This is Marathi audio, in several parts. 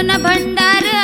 సున్న భండారు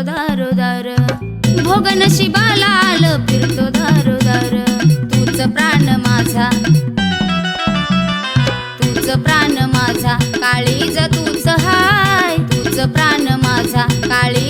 फिरतो दारोदार भोगन शिबाला आलं फिरतो दारोदार तूच प्राण माझा. तूच प्राण माझा. काळीज तूच हाय तूच प्राण माझा. काळी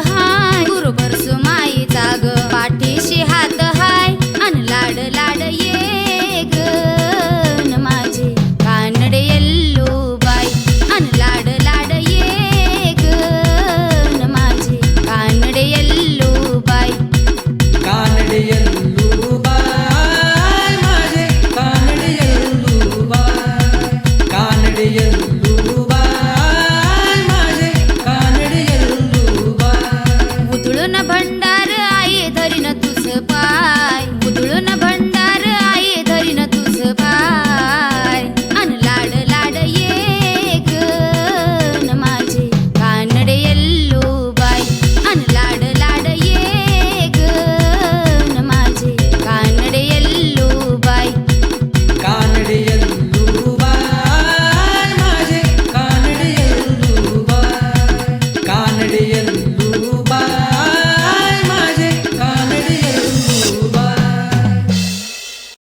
Bye.